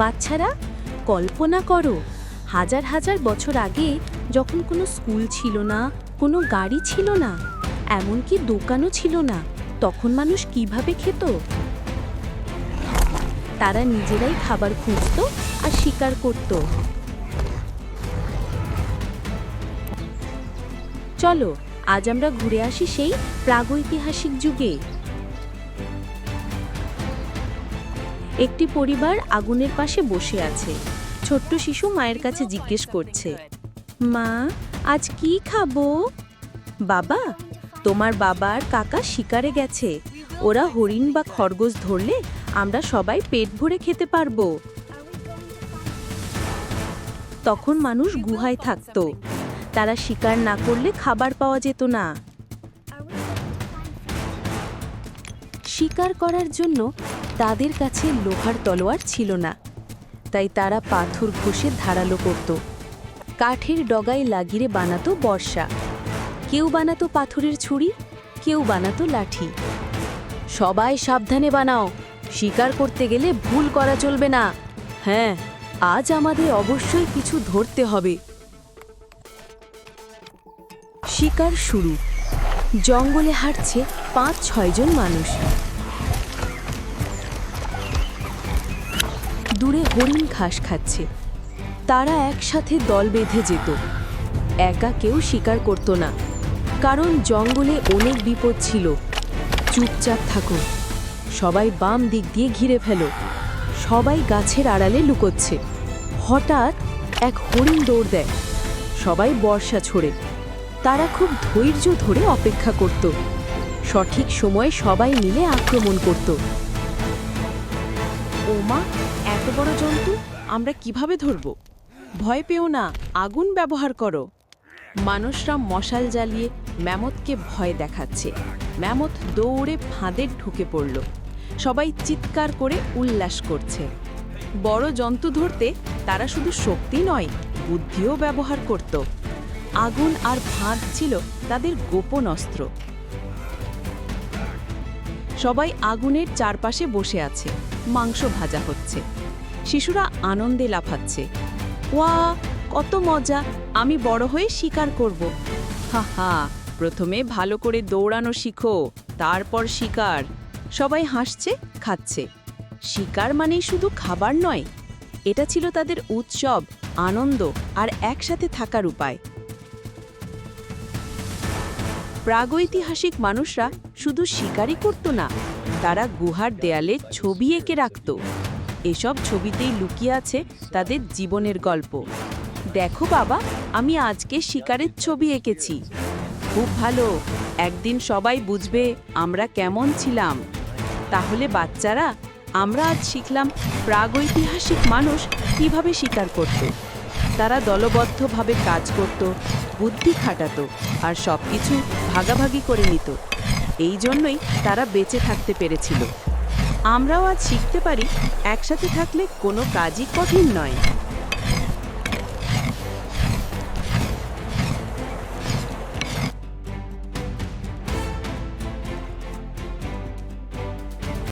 বাচ্চারা, কল্পনা করো, হাজার হাজার বছর আগে যখন কোনো স্কুল ছিল না, কোনো গাড়ি ছিল না, এমনকি দোকানও ছিল না, তখন মানুষ কীভাবে খেত? তারা নিজেরাই খাবার খুঁজতো আর শিকার করত। চলো, আজ আমরা ঘুরে আসি সেই প্রাগৈতিহাসিক যুগে। একটি পরিবার আগুনের পাশে বসে আছে। ছোট্ট শিশু মায়ের কাছে জিজ্ঞেস করছে, মা, আজ কি খাব? বাবা, তোমার বাবা আর কাকা শিকারে গেছে। ওরা হরিণ বা খরগোশ ধরলে আমরা সবাই পেট ভরে খেতে পারব। তখন মানুষ গুহায় থাকতো। তারা শিকার না করলে খাবার পাওয়া যেত না। শিকার করার জন্য তাদের কাছে লোহার তলোয়ার ছিল না। তাই তারা পাথর ঘষে ধারালো করত। কাঠের ডগায় লাগিয়ে বানাতো বর্ষা। কেউ বানাতো পাথরের ছুরি, কেউ বানাতো লাঠি। সবাই সাবধানে বানাও, শিকার করতে গেলে ভুল করা চলবে না। হ্যাঁ আজ আমাদের অবশ্যই কিছু ধরতে হবে। শিকার শুরু। জঙ্গলে হাঁটছে পাঁচ ছয়জন মানুষ। দূরে হরিণ ঘাস খাচ্ছে। তারা একসাথে দল বেঁধে যেত। একা কেউ শিকার করত না। কারণ জঙ্গলে অনেক বিপদ ছিল। চুপচাপ থাকো সবাই বাম দিক দিয়ে ঘিরে ফেলো। সবাই গাছের আড়ালে লুকোচ্ছে। হঠাৎ এক হরিণ দৌড় দেয়। সবাই বর্ষা ছোড়ে। তারা খুব ধৈর্য ধরে অপেক্ষা করত। সঠিক সময়ে সবাই মিলে আক্রমণ করত। ওমা, এত বড় জন্তু, আমরা কীভাবে ধরব? ভয় পেও না, আগুন ব্যবহার করো। মানুষরা মশাল জ্বালিয়ে ম্যামথকে ভয় দেখাচ্ছে। ম্যামথ দৌড়ে ফাঁদে ঢুকে পড়ল। সবাই চিৎকার করে উল্লাস করছে। বড় জন্তু ধরতে তারা শুধু শক্তি নয়, বুদ্ধিও ব্যবহার করত। আগুন আর ফাঁদ ছিল তাদের গোপন অস্ত্র। সবাই আগুনের চারপাশে বসে আছে, মাংস ভাজা হচ্ছে। শিশুরা আনন্দে লাফাচ্ছে। ওয়া, কত মজা, আমি বড় হয়ে শিকার করব। হা হা, প্রথমে ভালো করে দৌড়ানো শিখো, তারপর শিকার। সবাই হাসছে, খাচ্ছে। শিকার মানেই শুধু খাবার নয়, এটা ছিল তাদের উৎসব, আনন্দ আর একসাথে থাকার উপায়। প্রাগৈতিহাসিক মানুষরা শুধু শিকারই করত না, তারা গুহার দেয়ালে ছবি এঁকে রাখত। এসব ছবিতেই লুকিয়ে আছে তাদের জীবনের গল্প। দেখো বাবা, আমি আজকে শিকারের ছবি এঁকেছি। খুব ভালো, একদিন সবাই বুঝবে আমরা কেমন ছিলাম। তাহলে বাচ্চারা, আমরা আজ শিখলাম প্রাগৈতিহাসিক মানুষ কীভাবে শিকার করত। তারা দলবদ্ধভাবে কাজ করত, বুদ্ধি খাটাতো আর সব কিছু ভাগাভাগি করে নিত। এই জন্যই তারা বেঁচে থাকতে পেরেছিল। আমরাও আজ শিখতে পারি, একসাথে থাকলে কোনো কাজই কঠিন নয়।